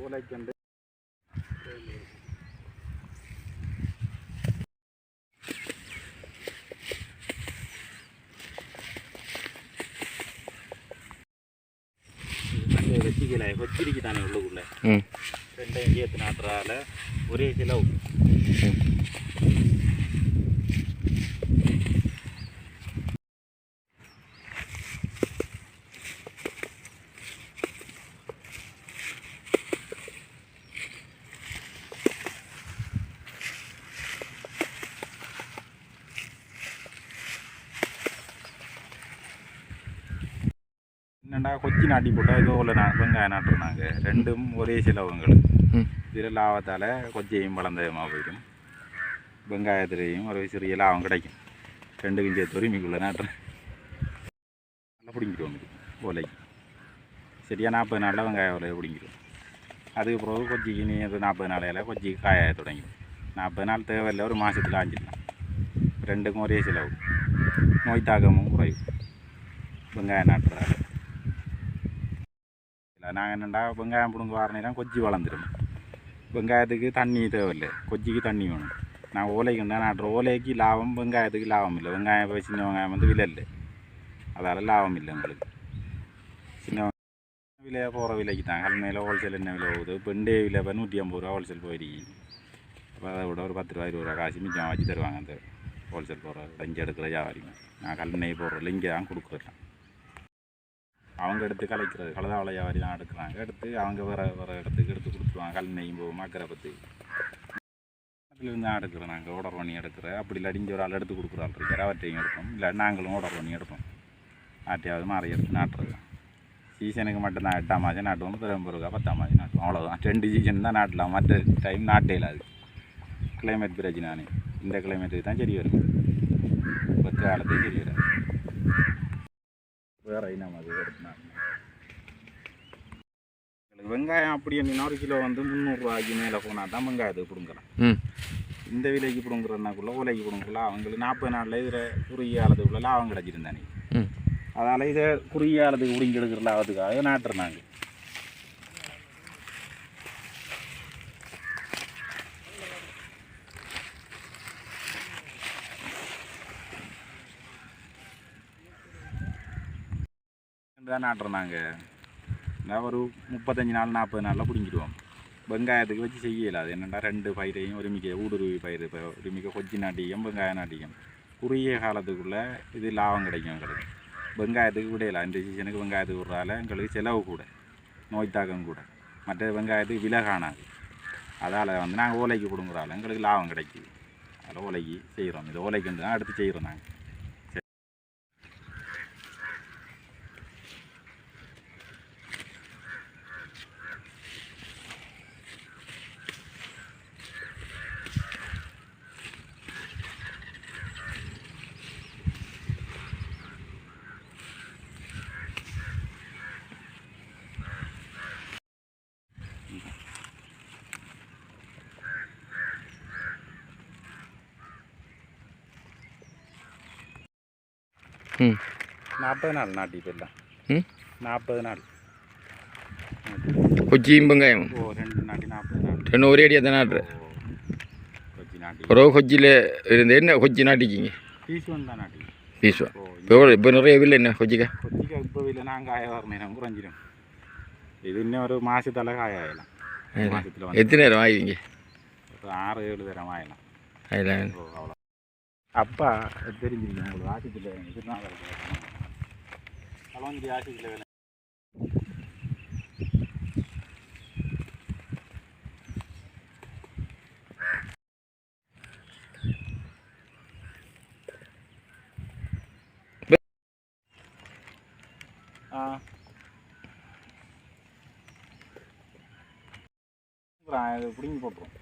ஓலைக்கண்டு வெச்சிக்கலை கொச்சிரிக்கு தானே உள்ளுக்குள்ள ரெண்டையும் சேர்த்து நாட்டுறால ஒரே செலவு என்னடா கொச்சி நாட்டி போட்டால் இது போல் நான் வெங்காயம் நாட்டுறாங்க ரெண்டும் ஒரே செலவுங்களுக்கு இதில் லாபத்தால் கொச்சியும் வளர்ந்ததுமா போயிடும். வெங்காயத்துலேயும் ஒரு சிறிய லாபம் கிடைக்கும். ரெண்டுக்கும் சேர்த்து உரிமைக்குள்ளே நாட்டுறேன் நல்லா பிடிங்கிடுவோம் இது ஓலைக்கு சரியா நாற்பது நாளில் வெங்காய ஓலையை பிடிங்கிடுவோம் அதுக்கு பிறகு கொச்சிக்கு நீ நாற்பது நாளையில் கொச்சிக்கு காய தொடங்கிடும். நாற்பது நாள் தேவையில்லை ஒரு மாதத்தில் ஆஞ்சிடலாம் ரெண்டுக்கும் ஒரே செலவு. நோய் தாக்கமும் குறையும். வெங்காயம் நாட்டுறாரு இல்லை நாங்கள் என்னண்டா வெங்காயம் பிடுங்க வர நேரம் கொச்சி வளர்ந்துடும் வெங்காயத்துக்கு தண்ணி தேவையில்லை கொச்சிக்கு தண்ணி வேணும் நான் ஓலைக்கு தான் நாட்டுற ஓலைக்கு லாபம் வெங்காயத்துக்கு லாபம் இல்லை வெங்காயம் இப்போ சின்ன வெங்காயம் வந்து விலை இல்லை அதால் லாபம் இல்லை உங்களுக்கு சின்ன வெங்காயம் விலை போகிற விலைக்கு தான் கல்மையில் ஹோல்சேல் என்ன விலை போகுது இப்போ இண்டே விலை இப்போ நூற்றி ஐம்பது ரூபா ஹோல்சேல் போயிருக்கு அப்போ அதை விட ஒரு பத்து ரூபா இருபது ரூபா காசு மிச்சம் வச்சு தருவாங்க அந்த ஹோல்சேல் போகிற லஞ்சம் எடுக்கிற வியாபாரிங்க நான் கல்நெய் போடுறதில்ல இங்கே தான் கொடுக்குறேன் அவங்க எடுத்து கலைக்கிறது. கலதா வியாபாரி தான் எடுக்கிறாங்க. எடுத்து அவங்க வேறு வேறு இடத்துக்கு எடுத்து கொடுத்துருவாங்க. கல் நெய்யும் போகும் மக்கரை பற்றி இருந்து தான் எடுக்கிறோம் நாங்கள் ஆர்டர் பண்ணி எடுக்கிற. அப்படி இல்லை இங்கே ஒரு ஆள் எடுத்து கொடுக்குற ஆள் இருக்கார். அவர்கிட்டையும் எடுப்போம். இல்லை நாங்களும் ஆர்டர் பண்ணி எடுப்போம். ஆட்டியாவது மாறி எடுத்து நாட்டுறது. சீசனுக்கு மட்டும்தான். எட்டாம் மாதம் நாட்டுவோம் பிறகு பத்தாம் மாதம் நாட்டுவோம். அவ்வளோதான் ரெண்டு சீசன் தான் நாட்டலாம். மற்ற டைம் நாட்டே இல்லாது கிளைமேட் பிரச்சனை இந்த கிளைமேட்டுக்கு தான் சரி வரும் பத்து காலத்தையும் சரி வராது. வேற இனம் அது எடுத்துனா எங்களுக்கு வெங்காயம் அப்படி என்ன ஒரு கிலோ வந்து முந்நூறுரூவாய்க்கு மேலே போனால் தான் வெங்காயத்துக்கு பிடுங்குறேன் ம். இந்த விலைக்கு பிடுங்குறதுனாக்குள்ள உலைக்கு பிடுங்குள்ள அவங்களுக்கு நாற்பது நாளில் இதில் குறுகிய காலத்துக்குள்ள லாபம் கிடச்சிருந்தானே. அதால் இதை குறுகிய காலத்துக்கு பிடிங்கி எடுக்கிற லாபத்துக்காக நாட்டுறாங்க தான் நாட்டுறாங்க நான் ஒரு முப்பத்தஞ்சு நாள் நாற்பது நாளில் பிடிங்கிடுவோம். வெங்காயத்துக்கு வச்சு செய்யல. அது என்னென்னா ரெண்டு பயிரையும் ஒருமிக்க ஊடுருவி பயிர் இப்போ ஒருமிக்க கொச்சி நாட்டியம் வெங்காயம் நாட்டியம். குறுகிய காலத்துக்குள்ளே இது லாபம் கிடைக்கும் எங்களுக்கு. வெங்காயத்துக்கு விடையில இந்த சீசனுக்கு வெங்காயத்துக்கு விடுறால எங்களுக்கு செலவு கூட நோய் தாக்கம் கூட. மற்ற வெங்காயத்துக்கு விலை காணாது. அதால் வந்து நாங்கள் ஓலைக்கு கொடுங்குறால எங்களுக்கு லாபம் கிடைக்குது. அதில் ஓலைக்கு செய்கிறோம் இது ஓலைக்கு வந்து தான் எடுத்து செய்கிறோம் நாங்கள் நாற்பது நாள் நாட்டி போயிடலாம் நாற்பது நாள் கொச்சியும் வெங்காயம் ரெண்டு ஒரே அடியாக தான் நாட்டுற ஒரு கொச்சியில் இருந்து என்ன கொச்சி நாட்டிக்கிங்க பீஸ் இப்போ இப்போ நிறைய வில்லை என்ன கொச்சிக்கா கொச்சிக்கு இப்போ இல்லை நாங்கள் காய வர நேரம் குறைஞ்சிடும் இது இன்னும் ஒரு மாதத்தால் காய ஆகலாம் எத்தனை நேரம் ஆகுவீங்க ஒரு ஆறு ஏழு தரம் ஆகலாம் அவ்வளோ அப்பா தெரிஞ்சிருக்கேன் உங்களுக்கு ஆசித்தில் திருநாள் கலவஞ்சி ஆசித்தில் வேலை ஆ. இது பிடிங்கி போட்டுரும்.